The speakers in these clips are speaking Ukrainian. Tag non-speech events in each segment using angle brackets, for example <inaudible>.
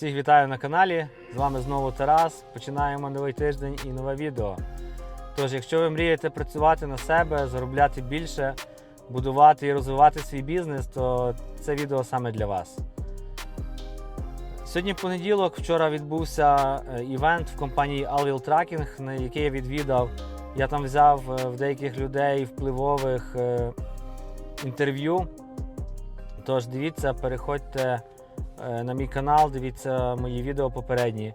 Всіх вітаю на каналі. З вами знову Тарас. Починаємо новий тиждень і нове відео. Тож, якщо ви мрієте працювати на себе, заробляти більше, будувати і розвивати свій бізнес, то це відео саме для вас. Сьогодні понеділок, вчора відбувся е, івент в компанії Alvil Tracking, на який я відвідав. Я там взяв е, в деяких людей впливових е, інтерв'ю. Тож дивіться, переходьте на мій канал, дивіться мої відео попередні.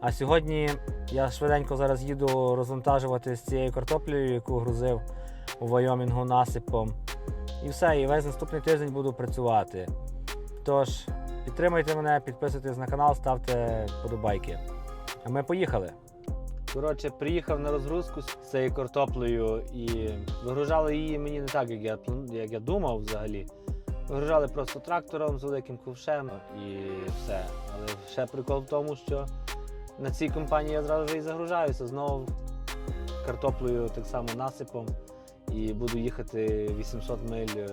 А сьогодні я швиденько зараз їду розвантажувати з цією картоплею, яку грузив у Вайомінгу насипом. І все, і весь наступний тиждень буду працювати. Тож, підтримайте мене, підписуйтесь на канал, ставте подобайки. А ми поїхали. Коротше, приїхав на розгрузку з цією картоплею і вигружали її мені не так, як я, як я думав взагалі. Вигружали просто трактором з великим ковшем і все. Але ще прикол в тому, що на цій компанії я зразу ж і загружаюся знову картоплею, так само насипом. І буду їхати 800 миль е,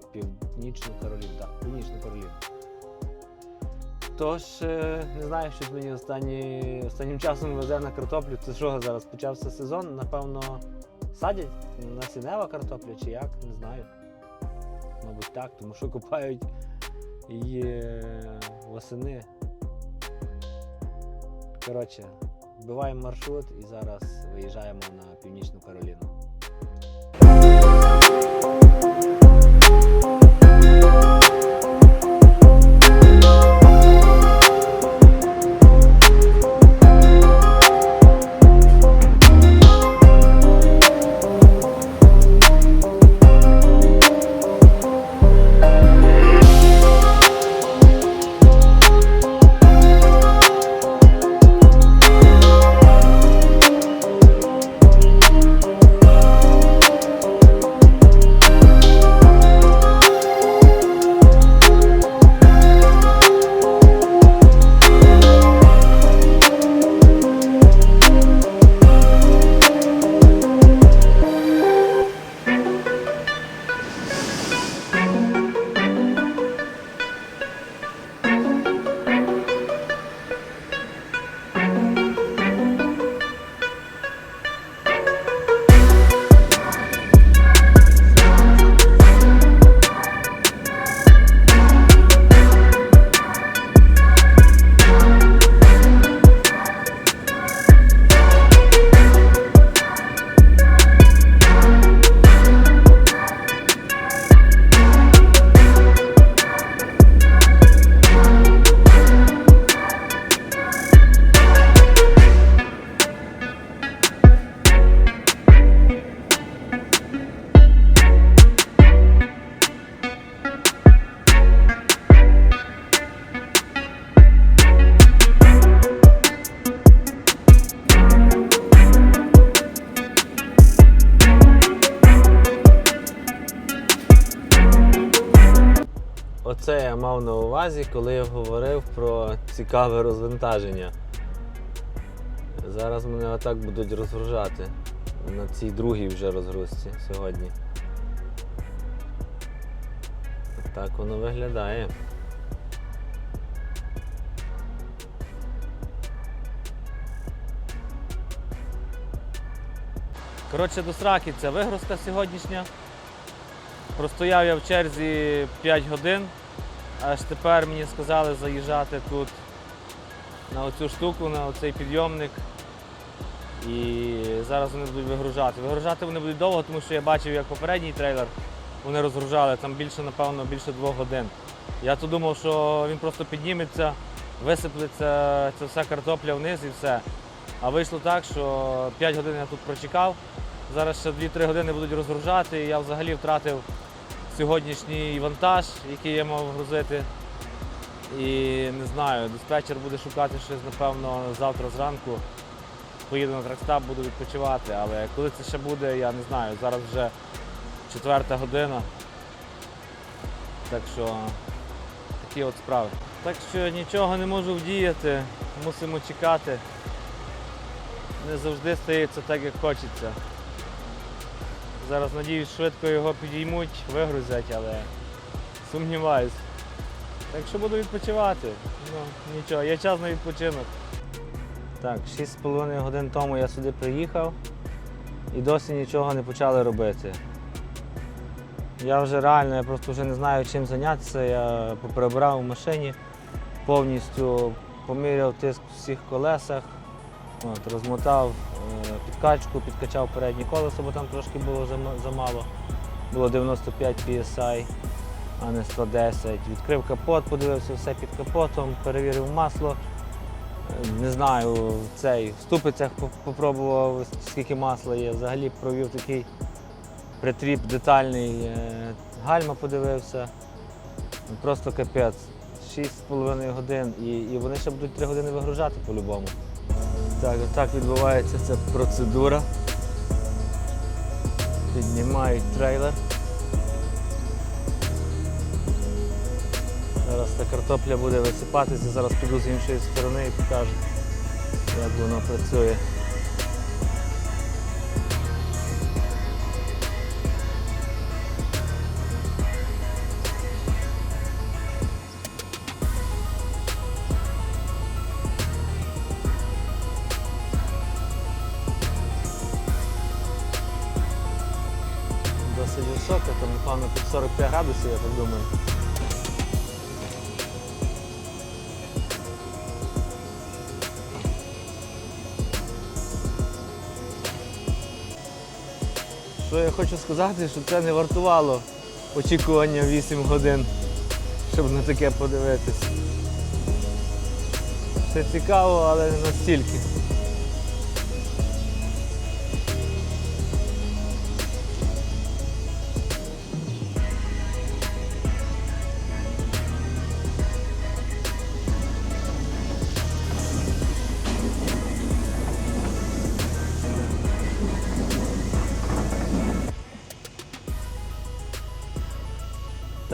в північну Кароліну. Так, північну Кароліну. Тож, е, не знаю, щось мені останні, останнім часом везе на картоплю. Це що зараз почався сезон? Напевно, садять насінева картопля чи як, не знаю. Мабуть, так, тому що купають її е, восени. Коротше, вбиваємо маршрут і зараз виїжджаємо на північну Кароліну. Увазі, коли я говорив про цікаве розвантаження. Зараз мене отак будуть розгружати на цій другій вже розгрузці сьогодні. Так воно виглядає. Коротше, до сраки це вигрузка сьогоднішня. Простояв я в черзі 5 годин, аж тепер мені сказали заїжджати тут на оцю штуку, на оцей підйомник. І зараз вони будуть вигружати. Вигружати вони будуть довго, тому що я бачив, як попередній трейлер вони розгружали там більше, напевно, більше двох годин. Я то думав, що він просто підніметься, висиплеться ця вся картопля вниз і все. А вийшло так, що 5 годин я тут прочекав. Зараз ще 2-3 години будуть розгружати. І я взагалі втратив сьогоднішній вантаж, який я мав грузити. І не знаю, диспетчер буде шукати щось, напевно, завтра зранку. Поїду на тракстап, буду відпочивати, але коли це ще буде, я не знаю. Зараз вже четверта година. Так що такі от справи. Так що нічого не можу вдіяти, мусимо чекати. Не завжди стається так, як хочеться. Зараз надіюсь, швидко його підіймуть, вигрузять, але сумніваюсь. Так що буду відпочивати. Ну, нічого, є час на відпочинок. Так, 6,5 годин тому я сюди приїхав і досі нічого не почали робити. Я вже реально, я просто вже не знаю чим зайнятися. Я поприбирав у машині, повністю поміряв тиск в всіх колесах, от, розмотав підкачку, підкачав переднє колесо, бо там трошки було замало. Було 95 PSI, а не 110. Відкрив капот, подивився все під капотом, перевірив масло. Не знаю, цей в ступицях по- попробував, скільки масла є. Взагалі провів такий притріп детальний. е, Гальма подивився. Просто капець. 6,5 годин і, і вони ще будуть 3 години вигружати по-любому. Так, отак відбувається ця процедура. Піднімають трейлер. Зараз та картопля буде висипатися, зараз піду з іншої сторони і покажу, як воно працює. Досить висока, там напевно під 45 градусів, я так думаю. Що я хочу сказати, що це не вартувало очікування 8 годин, щоб на таке подивитись. Все цікаво, але не настільки.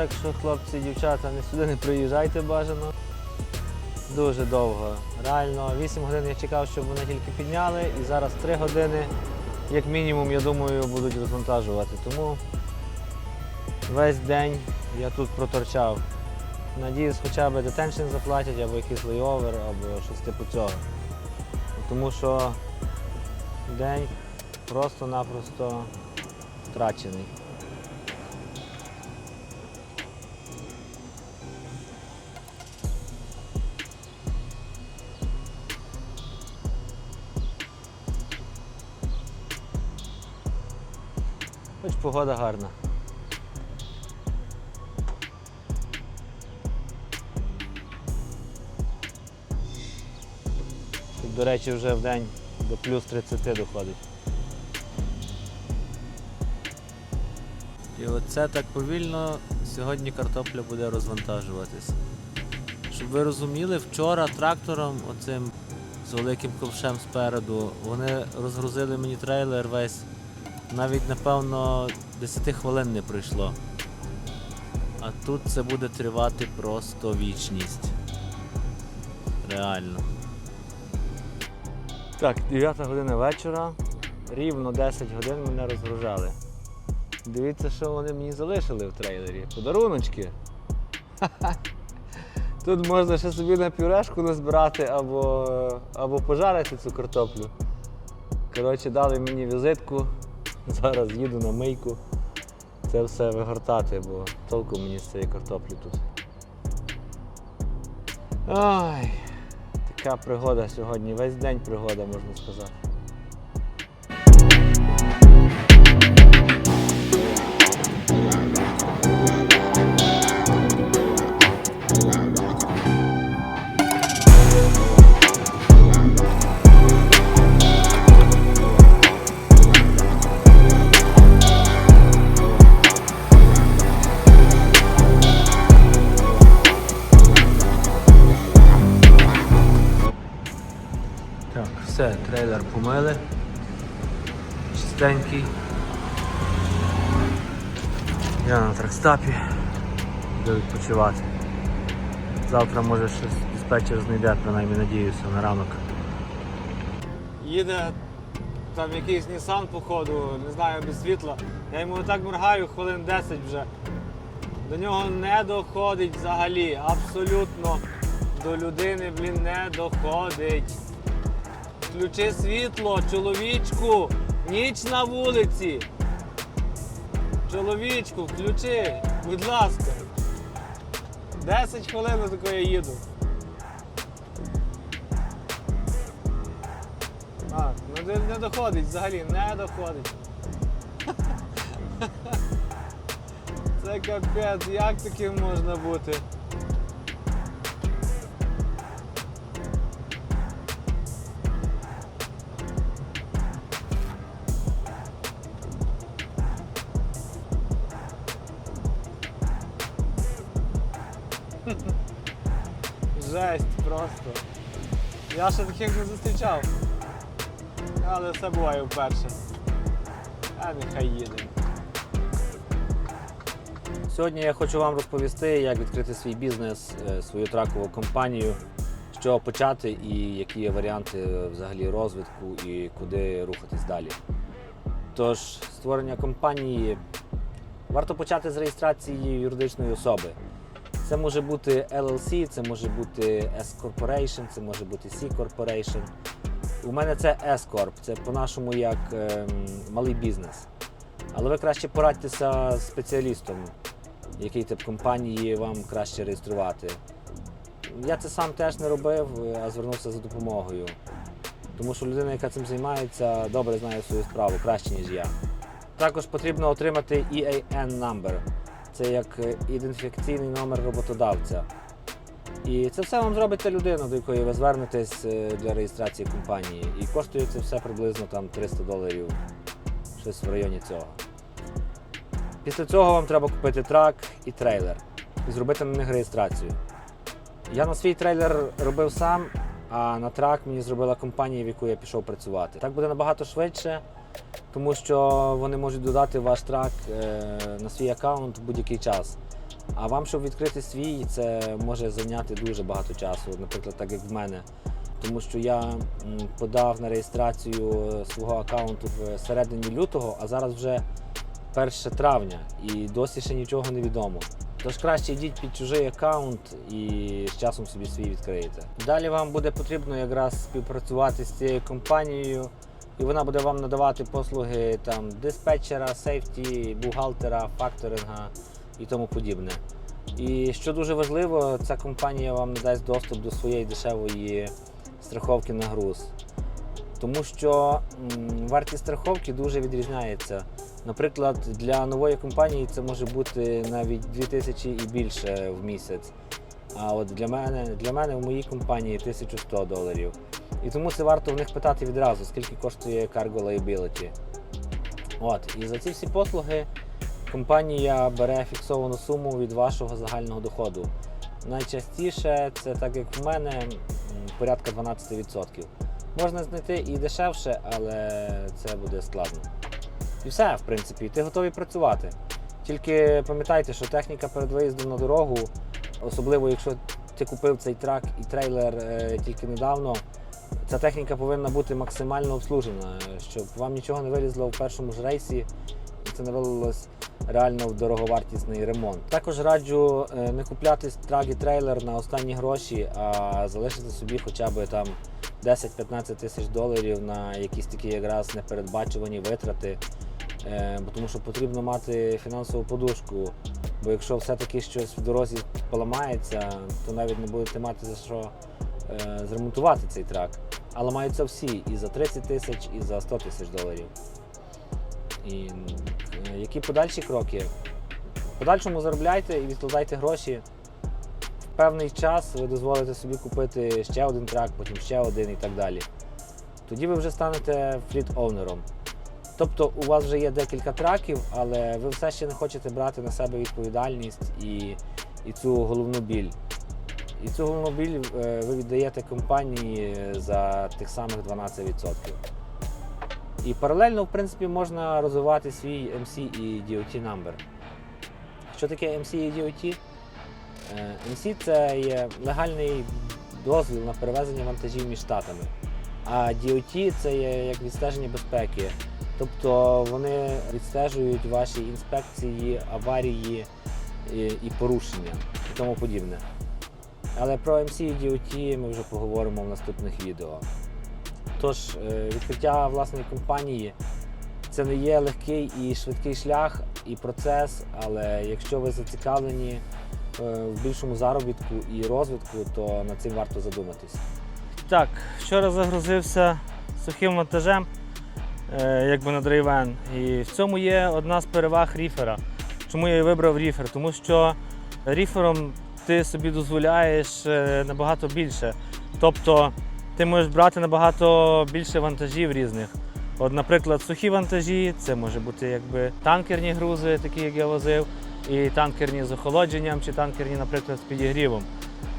Так що, хлопці дівчата, не сюди не приїжджайте бажано. Дуже довго. Реально, 8 годин я чекав, щоб вони тільки підняли, і зараз 3 години, як мінімум, я думаю, будуть розвантажувати. Тому весь день я тут проторчав. Надіюсь, хоча б детеншн заплатять, або якийсь лейовер, або щось типу цього. Тому що день просто-напросто втрачений. Погода гарна. Тут, до речі, вже в день до плюс 30 доходить. І оце так повільно сьогодні картопля буде розвантажуватись. Щоб ви розуміли, вчора трактором оцим з великим ковшем спереду вони розгрузили мені трейлер весь навіть напевно 10 хвилин не пройшло. А тут це буде тривати просто вічність. Реально. Так, 9 година вечора. Рівно 10 годин мене розгружали. Дивіться, що вони мені залишили в трейлері. Подаруночки. <laughs> Тут можна ще собі на пюрешку назбирати або, або пожарити цю картоплю. Коротше, дали мені візитку. <laughs> Зараз їду на мийку. Це все вигортати, бо толку мені з цієї картоплі тут. Ой, така пригода сьогодні. Весь день пригода, можна сказати. Все, трейлер помили. Чистенький. Я на тракстапі. Буду відпочивати. Завтра може щось диспетчер знайде, принаймні надіюся, на ранок. Їде там якийсь Nissan, походу, не знаю, без світла. Я йому так моргаю хвилин 10 вже. До нього не доходить взагалі. Абсолютно до людини, блін, не доходить. Включи світло, чоловічку, ніч на вулиці. Чоловічку, включи, будь ласка. 10 хвилин тако я їду. А, ну не доходить взагалі, не доходить. <laughs> Це капець, як таким можна бути? Жесть просто. Я ще таких не зустрічав. Але все буває вперше. А нехай їде. Сьогодні я хочу вам розповісти, як відкрити свій бізнес, е, свою тракову компанію, з чого почати і які є варіанти е, взагалі розвитку і куди рухатись далі. Тож, створення компанії варто почати з реєстрації юридичної особи. Це може бути LLC, це може бути S Corporation, це може бути C Corporation. У мене це S Corp, це по-нашому як ем, малий бізнес. Але ви краще порадьтеся з спеціалістом, який тип компанії вам краще реєструвати. Я це сам теж не робив, а звернувся за допомогою. Тому що людина, яка цим займається, добре знає свою справу, краще, ніж я. Також потрібно отримати EAN number. Це як е, ідентифікаційний номер роботодавця. І це все вам зробить та людина, до якої ви звернетесь е, для реєстрації компанії. І коштує це все приблизно там 300 доларів, щось в районі цього. Після цього вам треба купити трак і трейлер і зробити на них реєстрацію. Я на свій трейлер робив сам, а на трак мені зробила компанія, в яку я пішов працювати. Так буде набагато швидше, тому що вони можуть додати ваш трак е, на свій аккаунт в будь-який час. А вам, щоб відкрити свій, це може зайняти дуже багато часу, наприклад, так як в мене. Тому що я подав на реєстрацію свого аккаунту в середині лютого, а зараз вже 1 травня і досі ще нічого не відомо. Тож краще йдіть під чужий аккаунт і з часом собі свій відкриєте. Далі вам буде потрібно якраз співпрацювати з цією компанією, і вона буде вам надавати послуги там диспетчера, сейфті, бухгалтера, факторинга і тому подібне. І що дуже важливо, ця компанія вам надасть доступ до своєї дешевої страховки на груз. Тому що вартість страховки дуже відрізняється. Наприклад, для нової компанії це може бути навіть 2000 і більше в місяць. А от для мене, для мене в моїй компанії 1100 доларів. І тому це варто в них питати відразу, скільки коштує Cargo Liability. От, і за ці всі послуги компанія бере фіксовану суму від вашого загального доходу. Найчастіше це так як в мене порядка 12%. Можна знайти і дешевше, але це буде складно. І все, в принципі, ти готовий працювати. Тільки пам'ятайте, що техніка перед виїздом на дорогу, особливо якщо ти купив цей трак і трейлер е, тільки недавно, ця техніка повинна бути максимально обслужена, щоб вам нічого не вилізло в першому ж рейсі, і це не вилилось реально в дороговартісний ремонт. Також раджу е, не купляти трак і трейлер на останні гроші, а залишити собі хоча б там 10-15 тисяч доларів на якісь такі якраз непередбачувані витрати. Е, тому що потрібно мати фінансову подушку. Бо якщо все-таки щось в дорозі поламається, то навіть не будете мати за що е, зремонтувати цей трак. А ламаються всі і за 30 тисяч, і за 100 тисяч доларів. І е, які подальші кроки? В подальшому заробляйте і відкладайте гроші. В певний час ви дозволите собі купити ще один трак, потім ще один і так далі. Тоді ви вже станете фліт-оунером. Тобто у вас вже є декілька траків, але ви все ще не хочете брати на себе відповідальність і, і цю головну біль. І цю головну біль е, ви віддаєте компанії за тих самих 12%. І паралельно, в принципі, можна розвивати свій MC і DOT number. Що таке MC і DOT? Е, MC це є легальний дозвіл на перевезення вантажів між штатами. А DOT це є як відстеження безпеки. Тобто вони відстежують ваші інспекції, аварії і, порушення і тому подібне. Але про MC і DOT ми вже поговоримо в наступних відео. Тож, е, відкриття власної компанії це не є легкий і швидкий шлях і процес, але якщо ви зацікавлені е, в більшому заробітку і розвитку, то над цим варто задуматись. Так, вчора загрузився сухим вантажем, якби на драйвен. І в цьому є одна з переваг ріфера. Чому я вибрав ріфер? Тому що ріфером ти собі дозволяєш е, набагато більше. Тобто ти можеш брати набагато більше вантажів різних. От, наприклад, сухі вантажі, це може бути якби танкерні грузи, такі як я возив, і танкерні з охолодженням, чи танкерні, наприклад, з підігрівом.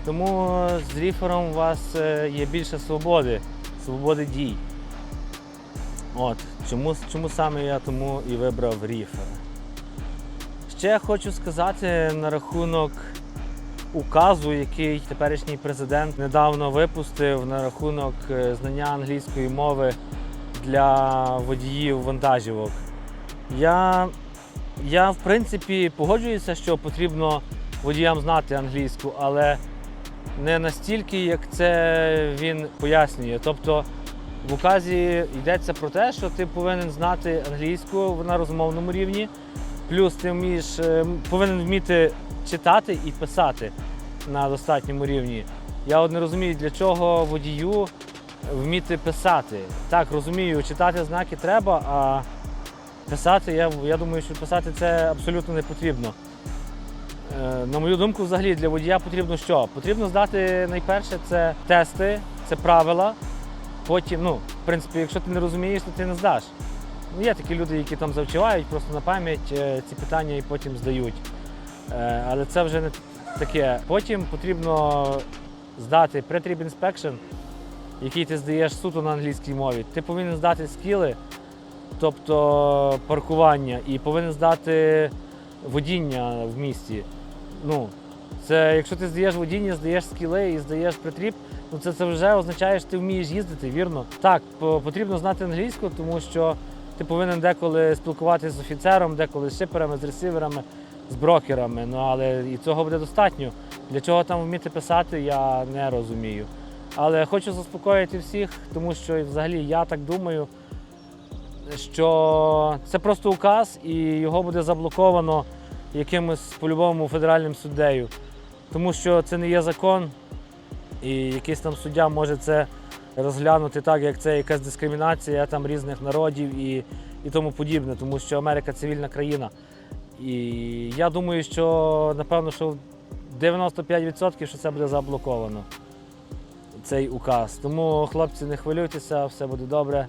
Тому з ріфером у вас е, є більше свободи, свободи дій. От, чому, чому саме я тому і вибрав ріфер. Ще хочу сказати на рахунок указу, який теперішній президент недавно випустив на рахунок е, знання англійської мови для водіїв вантажівок. Я, я в принципі погоджуюся, що потрібно водіям знати англійську, але не настільки, як це він пояснює. Тобто в указі йдеться про те, що ти повинен знати англійську на розмовному рівні, плюс ти вмієш, е, повинен вміти читати і писати на достатньому рівні. Я от не розумію, для чого водію вміти писати. Так, розумію, читати знаки треба, а писати, я, я думаю, що писати це абсолютно не потрібно. Е, На мою думку, взагалі для водія потрібно що? Потрібно здати найперше це тести, це правила. Потім, ну, в принципі, якщо ти не розумієш, то ти не здаш. Ну, є такі люди, які там завчувають просто на пам'ять е, ці питання і потім здають. Е, Але це вже не таке. Потім потрібно здати pre-trip inspection, який ти здаєш суто на англійській мові. Ти повинен здати скіли, тобто паркування, і повинен здати водіння в місті. Ну, це якщо ти здаєш водіння, здаєш скіли і здаєш притріп, ну це, це вже означає, що ти вмієш їздити, вірно? Так, потрібно знати англійську, тому що ти повинен деколи спілкуватися з офіцером, деколи з шиперами, з ресиверами, з брокерами. Ну але і цього буде достатньо. Для чого там вміти писати, я не розумію. Але хочу заспокоїти всіх, тому що взагалі я так думаю, що це просто указ і його буде заблоковано якимось по-любому федеральним суддею. Тому що це не є закон, і якийсь там суддя може це розглянути так, як це якась дискримінація там різних народів і, і тому подібне, тому що Америка цивільна країна. І я думаю, що напевно, що 95% що це буде заблоковано. Цей указ. Тому, хлопці, не хвилюйтеся, все буде добре.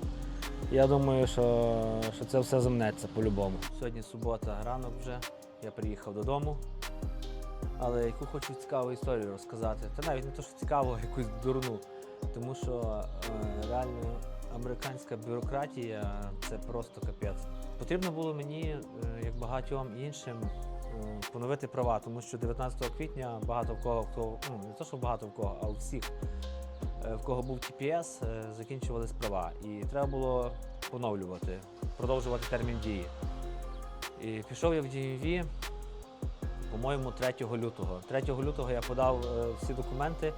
Я думаю, що, що це все замнеться по-любому. Сьогодні субота, ранок вже. Я приїхав додому. Але яку хочу цікаву історію розказати. Та навіть не то, що цікаво, а якусь дурну. Тому що е, реально американська бюрократія це просто капець. Потрібно було мені, е, як багатьом іншим, е, поновити права, тому що 19 квітня багато в кого хто ну не то, що багато в кого, а у всіх, е, в кого був TPS, е, закінчувались права. І треба було поновлювати, продовжувати термін дії. І пішов я в DMV, по-моєму, 3 лютого. 3 лютого я подав е, всі документи.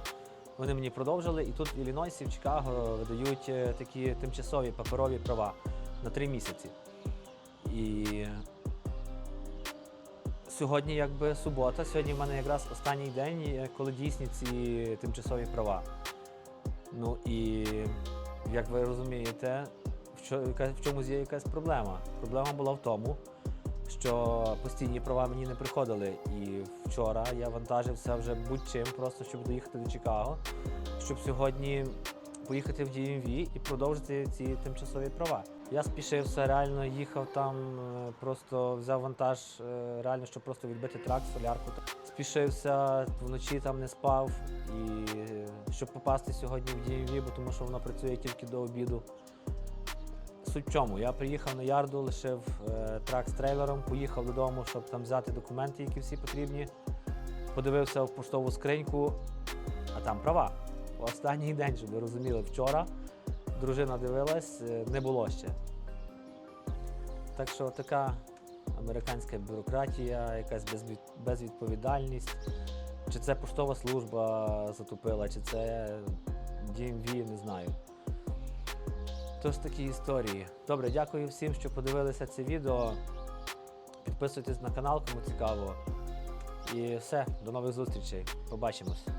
Вони мені продовжили, і тут в Іллінойсі, в Чикаго видають е, такі тимчасові паперові права на 3 місяці. І сьогодні, якби субота, сьогодні в мене якраз останній день, е, коли дійсні ці тимчасові права. Ну і як ви розумієте, в чомусь є якась проблема. Проблема була в тому, що постійні права мені не приходили. І вчора я вантажився вже будь-чим, просто щоб доїхати до Чикаго, щоб сьогодні поїхати в DMV і продовжити ці тимчасові права. Я спішився, реально їхав там, е, просто взяв вантаж, е, реально, щоб просто відбити трак, солярку. Спішився, вночі там не спав, і е, щоб попасти сьогодні в DMV, бо тому що воно працює тільки до обіду. Суть в чому? Я приїхав на ярду, лишив е, трак з трейлером, поїхав додому, щоб там взяти документи, які всі потрібні. Подивився в поштову скриньку, а там права. Останній день, щоб ви розуміли, вчора дружина дивилась, е, не було ще. Так що така, американська бюрократія, якась безвідповідальність. Чи це поштова служба затопила, чи це DMV, не знаю. Тож такі історії. Добре, дякую всім, що подивилися це відео. Підписуйтесь на канал, кому цікаво. І все, до нових зустрічей. Побачимось.